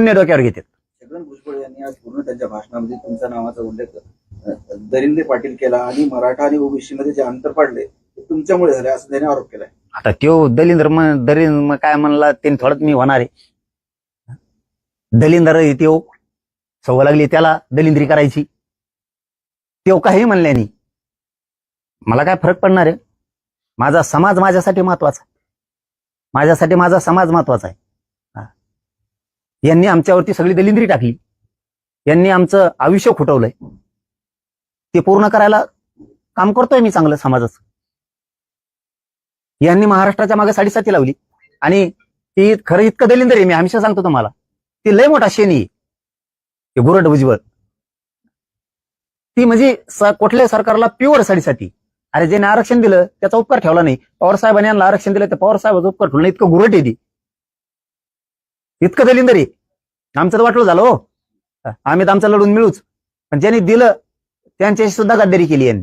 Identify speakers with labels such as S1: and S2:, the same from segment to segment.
S1: शून्य डोक्यावर घेतात.
S2: छगन भुजबळ यांनी आज पूर्ण त्यांच्या भाषणामध्ये तुमच्या नावाचा उल्लेख दरिंदे पाटील केला आणि मराठा आणि ओबीसी मध्ये जे अंतर पडले ते तुमच्यामुळे झाले असं त्याने आरोप केलाय.
S1: आता त्यो दलिंदर म- दलिंद म- काय म्हणला ते थोडंच मी होणार आहे. दलिंदर त्यो सवय लागली त्याला दलिंद्री करायची. त्यो काही म्हणल्यानी मला काय फरक पडणार आहे? माझा समाज माझ्यासाठी महत्त्वाचा आहे. माझ्यासाठी माझा समाज महत्त्वाचा आहे. यांनी आमच्यावरती सगळी दलिंद्री टाकली. यांनी आमचं आयुष्य खुटवलंय. ते पूर्ण करायला काम करतोय मी चांगलं समाजाचं. यांनी महाराष्ट्राच्या मागे साडेसाती लावली. आणि ती खरं इतकं दलिंदर आहे मी हमेशा सांगतो तुम्हाला. ती लय मोठा शेनी आहे. ते गुरट भुजबळ ती म्हणजे कुठल्या कुठल्याही सरकारला प्युअर साडेसाती. अरे ज्याने आरक्षण दिलं त्याचा उपकार ठेवला नाही. पवार साहेबांनी यांना आरक्षण दिलं त्या पवार साहेबाचा उपकार ठेवला इतकं गुरट येते इतकं दलिंदर आमचं तर वाटलं झालं हो. आम्ही तर आमचं लढून मिळूच. पण ज्यांनी दिलं त्यांच्याशी सुद्धा गद्दारी केली यांनी.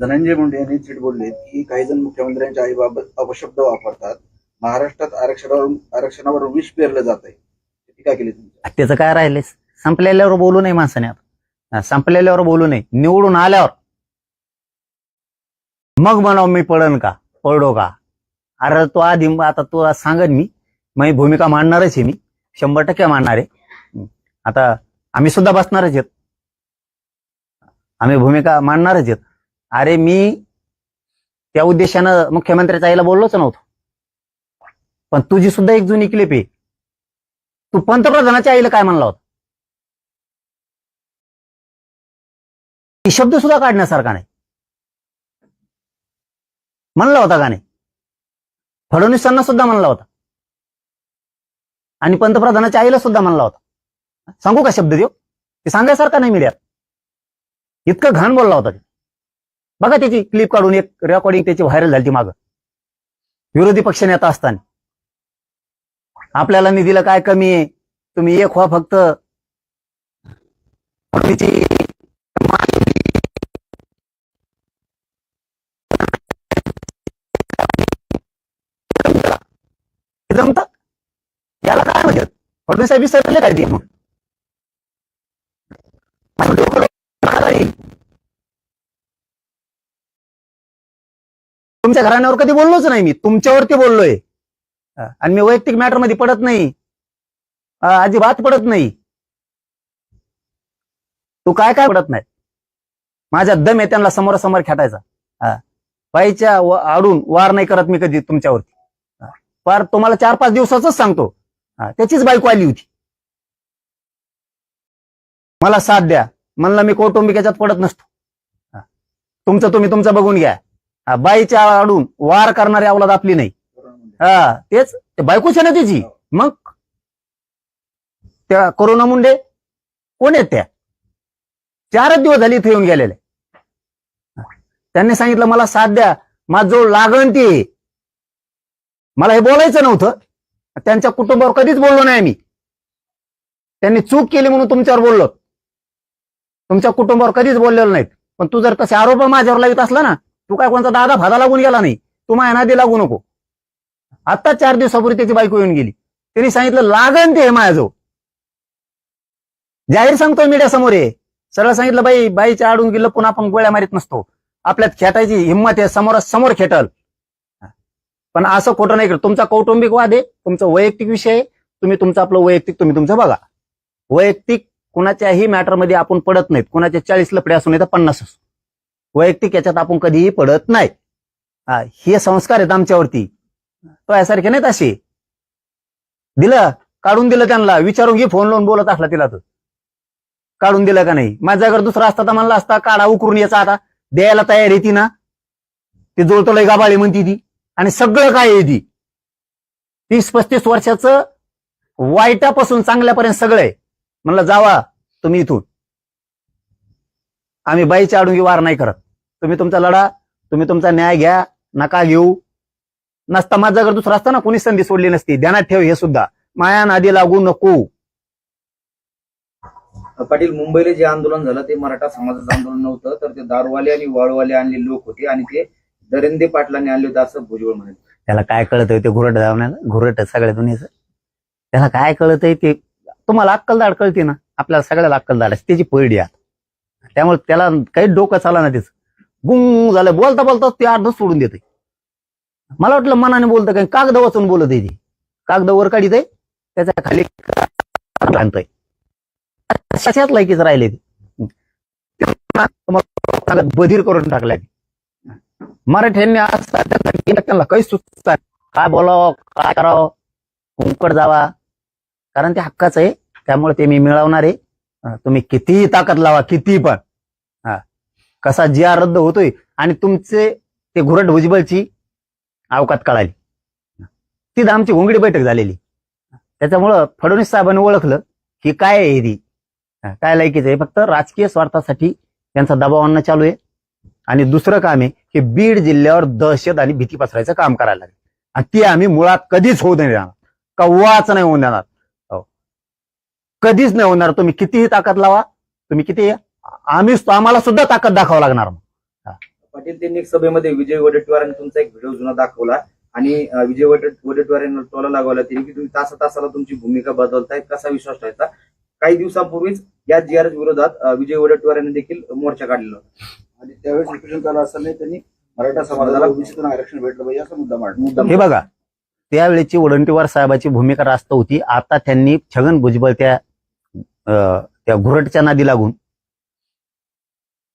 S2: धनंजय मुंडे यांनी थेट बोलले की काही जण मुख्यमंत्र्यांच्या आईबाबत अपशब्द वापरतात. महाराष्ट्रात आरक्षणावर आरक्षणावर विष पेरलं जात आहे टीका केली
S1: त्याचं काय राहिलंय संपलेल्यावर बोलू नये माणसाने आता. संपलेल्यावर बोलू नये. निवडून आल्यावर. मग म्हणावं मी पडन का? पडो का? अरे तो आधी आता तू सांगन मी. मी भूमिका मांडणारच आहे मी. शंभर टक्के मांडणार आहे. आता आम्ही सुद्धा बसणारच आहेत. आम्ही भूमिका मांडणारच आहेत. अरे मी त्या उद्देशानं मुख्यमंत्र्याच्या आईला बोललोच नव्हतो. पण तुझी सुद्धा एक जुनी क्लिप आहे. तू पंतप्रधानाच्या आईला काय म्हणला होता? शब्द सुद्धा काढण्यासारखा नाही. म्हणला होता का नाही? फडणवीसांना सुद्धा म्हणला होता. आणि पंतप्रधानाच्या आईला सुद्धा म्हणला होता. सांगू का शब्द देऊ? ते सांगायसारखा नाही मीडियात इतकं घाण बोलला होता ते. बघा त्याची क्लिप काढून एक रेकॉर्डिंग त्याची व्हायरल झाली ती मागं. विरोधी पक्ष नेता असताना. आपल्याला निधीला काय कमी आहे? तुम्ही एक व्हा फक्त तिची जमत याला काय म्हणतात फडणवीस साहेब विसरले काय ते? मग तुमच्या घराण्यावर कधी बोललोच नाही मी. तुमच्यावरती बोललोय. आणि मी वैयक्तिक मॅटरमध्ये पडत नाही. अजिबात पडत नाही. तू काय काय पडत नाही? माझ्या दम आहे त्यांना समोरासमोर खेटायचा पायच्या आडून वार नाही करत मी कधी तुमच्यावरती. फार पार तुम्हाला चार पाच दिवसाच सांगतो. त्याचीच बायको आली होती. मला साथ द्या. म्हणला मी कौटुंबिक याच्यात पडत नसतो. तुमचं तुम्ही तुमचं बघून घ्या. बाईच्या आडून वार करणारी अवलाद आपली नाही. हा तेच ते बायकोच ना त्याची मग? त्या कोरोना मुंडे? कोण आहेत त्या? चारच दिवस झाले इथे येऊन गेलेले. त्यांनी सांगितलं मला साथ द्या. माझ लागण ती मला हे बोलायचं नव्हतं. त्यांच्या कुटुंबावर कधीच बोललो नाही मी. त्यांनी चूक केली म्हणून तुमच्यावर बोललो. तुमच्या कुटुंबावर कधीच बोललेलो नाहीत. पण तू जर तसे आरोप माझ्यावर लावित असला ना तू काय कोणता दादा भादा लागून गेला नाही. तू माझ्या नादी लागू नको. आता चार दिवसापूर्वी त्याची बायको येऊन गेली. त्यांनी सांगितलं लागण ते माझ्याजवळ. जाहीर सांगतोय मीडिया समोर आहे सरळ सांगितलं बाई बाईच्या आडून गेलं पुन्हा आपण गोळ्या मारीत नसतो. आपल्यात खेटायची हिंमत आहे समोर समोर खेटल. पण असं खोटं नाही करत तुमचा कौटुंबिक वाद आहे तुमचा वैयक्तिक विषय आहे तुम्ही तुमचं आपलं वैयक्तिक तुम्ही तुमचं बघा. वैयक्तिक कुणाच्याही मॅटरमध्ये आपण पडत नाहीत. कुणाचे चाळीस लपडे असू नाही तर पन्नास असो. वैयक्तिक याच्यात आपण कधीही पडत नाही. हे संस्कार आहेत आमच्यावरती. तो यासारखे नाहीत असे. दिलं काढून दिलं त्यांना. विचारून घे फोन लावून बोलत असला तिला तर. काढून दिलं का नाही? माझ्या जर दुसरा असता तर म्हणला असता काढा उकरून याचा आता. द्यायला तयार आहे ती ना. ती जुळतो लय गाबाळी म्हणती ती. आणि सगळं काय आहे ती? तीस पस्तीस वर्षाचं वाईटापासून चांगल्यापर्यंत सगळं आहे. म्हणलं जावा तुम्ही इथून. आम्ही बाईच्या आडून वार नाही करत. तुम्ही तुमचा लढा तुम्ही तुमचा न्याय घ्या नका घेऊ. नसता माझा जर दुसरा असता ना कोणी संधी सोडली नसती. ध्यानात ठेव हे सुद्धा. माया नादी लागू नको.
S2: पाटील मुंबईला जे आंदोलन झालं ते मराठा समाजाचं आंदोलन नव्हतं तर ते दारूवाले आणि वाळूवाले आणले लोक होते आणि ते दरिंदे पाटलांनी आणले होते असं भुजबळ म्हणत
S1: त्याला काय कळत ते घुरट धावण्याला घुरट सगळ्या दुनियेचं. त्याला काय कळत आहे ते? तुम्हाला अक्कलदाड कळते ना? आपल्याला सगळ्याला अक्कलदाड असते त्याची पैडी आहे. त्यामुळे त्याला काही डोकं चाला ना त्याचं. गुंग झालं. बोलता बोलता ते अर्ध सोडून देते मला वाटलं मनाने बोलतं काही कागद वाचून बोलत आहे ते. कागद वर काढित आहे. त्याच्याखाली आणतोय. तशाच लायकीच राहिले ते. कागद बधीर करून टाकलाय. मराठ्यांनी आज त्यांना काही सुचत काय बोलावं काय करावं? कुंकड जावा. कारण ते हक्काचं आहे. त्यामुळे ते मी मिळवणार आहे. तुम्ही कितीही ताकद लावा किती पण. हा. कसा जी आर रद्द होतोय आणि तुमचे ते घुरट भुजबलची अवकात कळाली. तिथं आमची घोंगडी बैठक झालेली. त्याच्यामुळं फडणवीस साहेबांनी ओळखलं की काय आहे ही काय लायकीचं आहे? फक्त राजकीय स्वार्थासाठी त्यांचा दबाव आणणं चालू आहे. आणि दुसरं काम आहे की बीड जिल्ह्यावर दहशत आणि भीती पसरायचं काम करायला लागेल. आणि ते आम्ही मुळात कधीच होऊ नाही देणार. कव्वाच नाही होऊन देणार. हो. कधीच नाही होणार. तुम्ही कितीही ताकद लावा. तुम्ही किती आम्ही आम्हाला सुद्धा ताकद दाखवावं लागणार.
S3: पाटील त्यांनी एक सभेमध्ये विजय वडेट्टीवार तुमचा एक व्हिडिओ जुना दाखवला. आणि विजय वडे वडेट्टीवार यांना टोला लागवला. त्यांनी की तुम्ही तासा तासाला तुमची भूमिका बदलताय. कसा विश्वास ठेवायचा काही दिवसांपूर्वीच या जी आर विरोधात विजय वडेट्टीवार यांनी देखील मोर्चा काढलेला होता.
S2: आणि त्यावेळेस उपोषण चालू असताना त्यांनी मराठा समाजाला ओबीसीतून आरक्षण भेटलं पाहिजे असा मुद्दा मांडला.
S3: मुद्दा
S1: हे बघा त्यावेळेची वडंटीवार साहेबाची भूमिका रास्त होती. आता त्यांनी छगन भुजबळ त्या अं, त्या घुरटच्या नादी लागून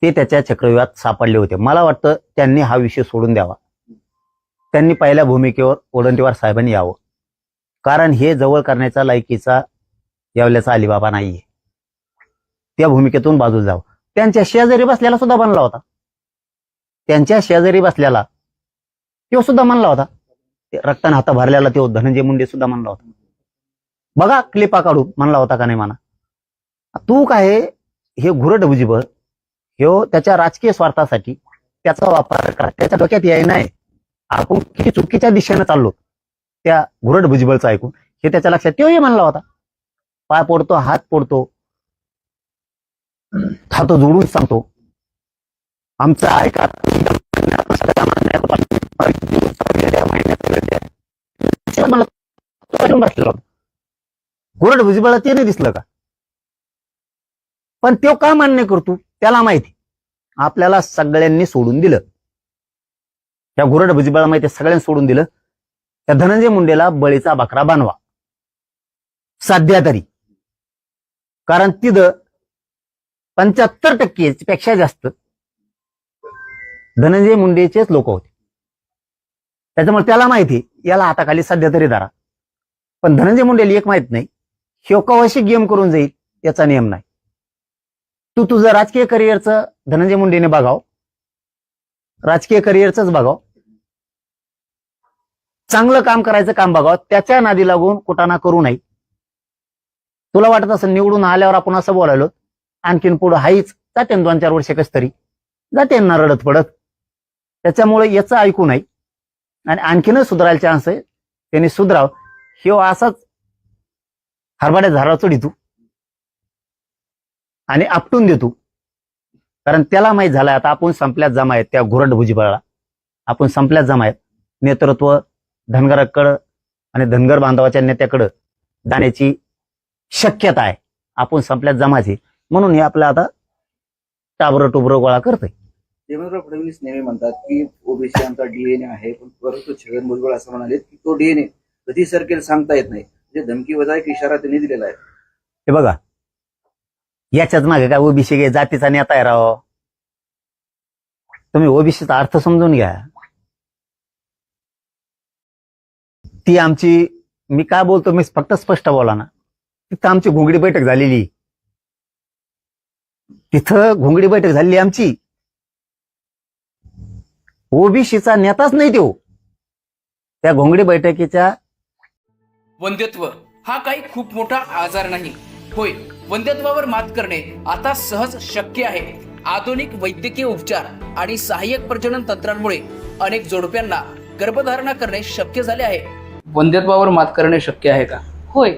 S1: ते त्याच्या चक्रव्यूहात सापडले होते. मला वाटतं त्यांनी हा विषय सोडून द्यावा. त्यांनी पहिल्या भूमिकेवर वडंटीवार साहेबांनी यावं. कारण हे जवळ करण्याचा लायकीचा यावल्याचा अलिबाबा नाहीये. त्या भूमिकेतून बाजूला जावं. त्यांच्या शेजारी बसल्याला सुद्धा बनला होता. त्यांच्या शेजारी बसल्याला तो सुद्धा म्हणला होता. ते रक्ताने हाता भरलेला तो धनंजय मुंडे सुद्धा म्हणला होता. बघा क्लिपा काढू म्हणला होता का नाही म्हणा. तू काय आहे, हे घुरट भुजबळ. ह्यो त्याच्या राजकीय स्वार्थासाठी त्याचा वापर करा. त्याच्या डोक्यात याय नाही. आपण किती चुकीच्या दिशेनं चाललो. त्या घुरट भुजबळचं ऐकून. हे त्याच्या लक्षात तोही म्हणला होता. पाय पडतो हात पडतो. हात जोडून सांगतो. आमचा ऐका मला तो ते नाही दिसलं का? पण तो का मान्य करतो? त्याला माहिती. आपल्याला सगळ्यांनी सोडून दिलं. त्या घुरड भुजबळा माहिती सगळ्यांनी सोडून दिलं. त्या धनंजय मुंडेला बळीचा बकरा बांधवा सध्या तरी. कारण तिथं पंच्याहत्तर टक्के पेक्षा जास्त धनंजय मुंडेचेच लोक होते. त्याच्यामुळे त्याला माहिती याला हाताखाली सध्या तरी धरा. पण धनंजय मुंडेला एक माहीत नाही शोकावशी गेम करून जाईल याचा नियम नाही. तू तुझं राजकीय करिअरचं धनंजय मुंडेने बघाव. राजकीय करिअरचंच बघाव. चांगलं काम करायचं काम बघावं. त्याच्या नादी लागून कुटाणा करू नये. तुला वाटत असं निवडून आल्यावर आपण असं बोलायलो आणखीन पुढं हाईच. जाते दोन चार वर्ष कस तरी. जाते ना रडत पडत. त्याच्यामुळे याचं ऐकू नाही. आणि आणखीनच सुधारायला चान्स आहे. त्यांनी सुधराव हे असाच हरभाड्या झाडावर चढितो. आणि आपटून देतो. कारण त्याला माहीत झालं आता आपण संपल्यात जमा आहेत त्या घुरट भुजबळाला. आपण संपल्यात जमा आहेत. नेतृत्व धनगराकडं आणि धनगर बांधवाच्या नेत्याकडं जाण्याची शक्यता आहे. आपण संपल्यात जमाची म्हणून हे आपलं आता टाबरं टुबरं गोळा करतोय.
S2: देवेंद्र फडणवीस नेहमी म्हणतात की ओबीसी आमचा डीएनए आहे पण परंतु छगन भुजबळ असं म्हणाले की तो डीएनए कधी सरकेल सांगता येत नाही. म्हणजे धमकी वजा एक इशारा त्यांनी दिलेला आहे.
S1: हे बघा. याच्याच मागे काय ओबीसी गे जातीचा नेता आहे राव. तुम्ही ओबीसीचा अर्थ समजून घ्या. ती आमची मी काय बोलतो मी फक्त स्पष्ट बोला ना. तिथं आमची घोंगडी बैठक झालेली. तिथं घोंगडी बैठक झालेली आमची. ओबीसीचा नेताच नाही तो. त्या घोंगडी बैठकीच्या
S4: वंध्यत्व हा काही खूप मोठा आजार नाही. होय वंध्यत्वावर मात करणे आता सहज शक्य आहे. आधुनिक वैद्यकीय उपचार आणि सहाय्यक प्रजनन तंत्रांमुळे अनेक जोडप्यांना गर्भधारणा करणे शक्य झाले आहे. वंध्यत्वावर मात करणे शक्य आहे का?
S5: होय.